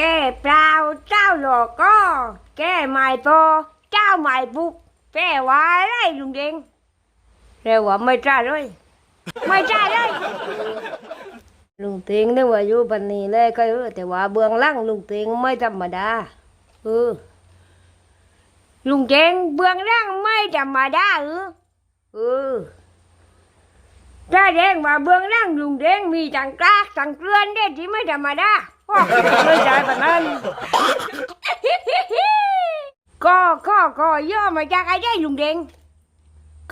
แก้เปล่าเจ้าหลอกก็ แก้ไม่พอเจ้าไม่บุกแก้ว่าอะไรลุงเด้งเรียกว่าไม่จ้าเลย ไม่จ้าเลยลุงเต็งนึกว่าอยู่ปันนี้เลยก็เออแต่ว่าเบื้องล่างลุงเต็งไม่ธรรมดาเออลุงเต็งเบื้องล่างไม่ธรรมดาเออเออถ้าเด้งว่าเบื้องล่างลุงเด้งมีจังกล้าจังเกลือนได้ที่ไม่ธรรมดา ไม่ใช่ปานนั้น ก็ก็ก็ย่อมาจากไอ้ได้ลุงเดง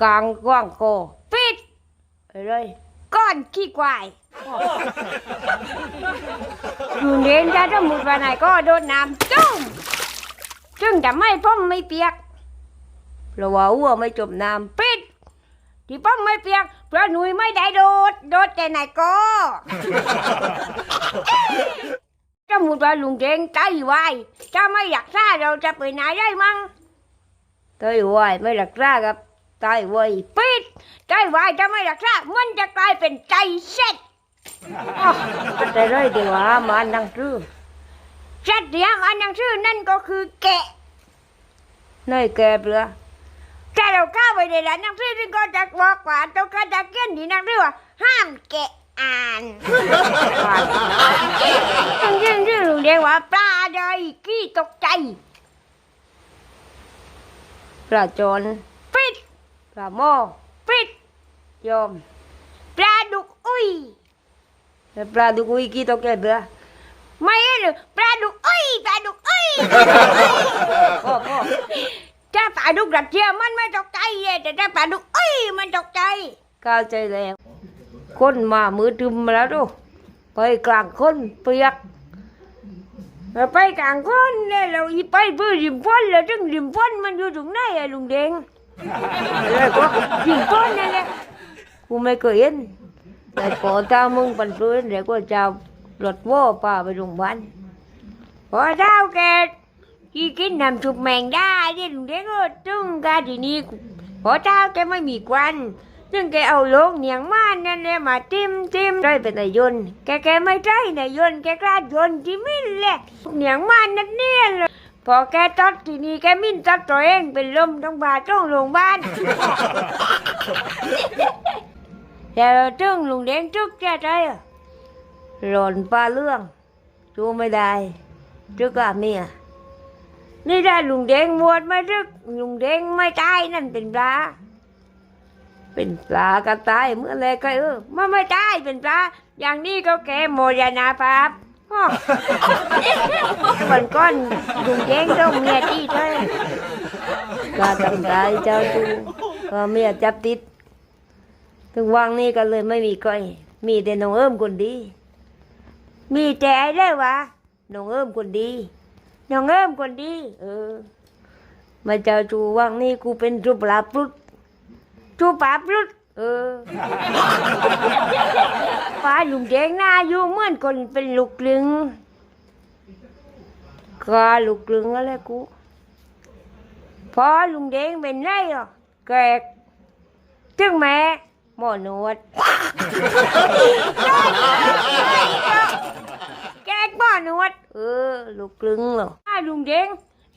กลางกว้างโกปิดเลยก้อนขี้ควายอยู่เรียนจะสมมุติว่าไหนก็โดนน้ำจุ้มซึ่งจะไม่พ้มไม่เปียกเพราะว่าหัวไม่จมน้ำปิดที่พ้มไม่เปียกเพราะหนุ่ยไม่ได้โดด โดดแต่ไหนก็ มมุติว่าลุงเจงใจไวายถ้าไม่อยากซ่าเราจะไปไหนได้มั้งใจไวายไม่อยากซ่ากับใจไวายปิดใจไวายถ้าไม่อยากซ่ามันจะกลายเป็นใจเซ็ตอ๋อแต่เลยดีว่ามานังชื่อชัดเดียวมานังชื่อนั่นก็คือแกะนี่แกะเปลือถ้าเราเข้าไปในร้านหนังสือที่ก็จะบอกว่าต้องการจะเขียนที่หนังสือว่าห้ามแกะอ่านจริงๆ ที่ลุงเรียกว่าปลาใดขี้ตกใจปลาจอนปิดปลาหม้อปิดยอมปลาดุกอุ้ยแล้วปลาดุกอุ้ยกี่ตัวแกเบื่อไม่เหรือปลาดุกอุ้ยปลาดุกอุ้ยพ่อพ่อถ้าปลาดุกดัดเทียมมันไม่ตกใจแต่ถ้าปลาดุกอุ้ยมันตกใจเข้าใจแล้วคนมามือตึมมาแล้วดูไปกลางคนเปียก ไปกลางคนเนี่ยเราอีไปเพื่อริมพ้นแล้วถึงริมพ้นมันอยู่ตรงไหนอะลุงเด้งแล้วก็ริมพ้นนั่นแหละกูไม่เคยเห็นแต่พอเจ้ามึงปันปืนเดี๋ยวก็จะรถว่อป่าไปโรงพยาบาลพอเจ้าแกที่กินน้ำชุบแมงได้ที่ลุงเด็กก็ตึ้งกาทีนี้พอเจ้าแกไม่มีควัน ซึ่งแกเอาโลงเหนียงม่านนั่นเลยมาจิ้มจิ้มได้เป็นนายยนต์แกแกไม่ใช่นายยนต์แกกล้ายนที่มิ้นแหละเหนียงม่านนั่นเนี่ยเลยพอแกตัดทีนี้แกมิ้นตัดตัวเองเป็นลมต้องบาดต้องโรงพยาบาลแต่จึงลุงเด้งจึกแกใจหล่นปลาเรื่องจูไม่ได้จึกกับเมียนี่ได้ลุงเด้งบวชไม่จึกลุงเด้งไม่ตายนั่นเป็นปลา เป็นปลากระตายเมื่อไรก็เออมันไม่ตายเป็นปลาอย่างนี้ก็แกโมยนาภาพอ้อวันก้อนลุงเด้งต้องเมียที่เท่ก็ทำร้ายเจ้าจูก็เมียจับติด ถึงวังนี้ก็เลยไม่มีใครมีแต่น้องเอิมคนดี มีแต่ไอ้ได้วะน้องเอิมคนดีน้องเอิมคนดี เออ มาเจ้าจูวังนี้กูเป็นจูปลาปลุด จูปลาปลุดเออป้าลุงแดงหน้าอยู่เหมือนคนเป็นลูกกลึงก็ลูกกลึงอะไรกูพอลุงแดงเป็นไรอะแกกจึงแม่หมอนวด แกกหมอนวด เออ ลูกกลึงเหรอถ้าลุงเด้ง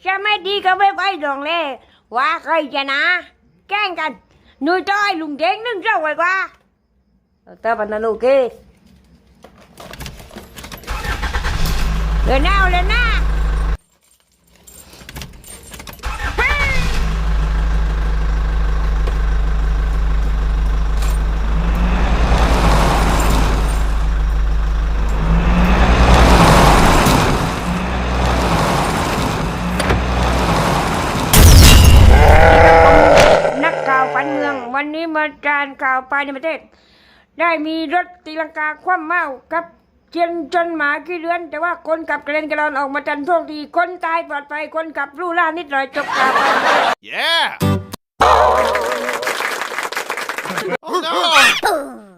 จะไม่ดีก็ไม่ไปดองเลยว่าใครจะนะ แกล้งกัน นุ่ยต้อยลุงเด้งนึ่งเจ้าไว้กว่าเอาแต่ปันนั้นโอเคเดินหน้าเลยหน้า นักข่าวปันเมือง วันนี้มาการข่าวภายในประเทศ ได้มีรถตีลังกาคว่ำเมากับเชียนจนหมาขี้เลื้อน แต่ว่าคนขับกระเด็นกระดอนออกมาทันท่วงทีคนตายปลอดภัยคนขับรู้ล่านิดหน่อยจบข่าวไป Yeah! Oh no!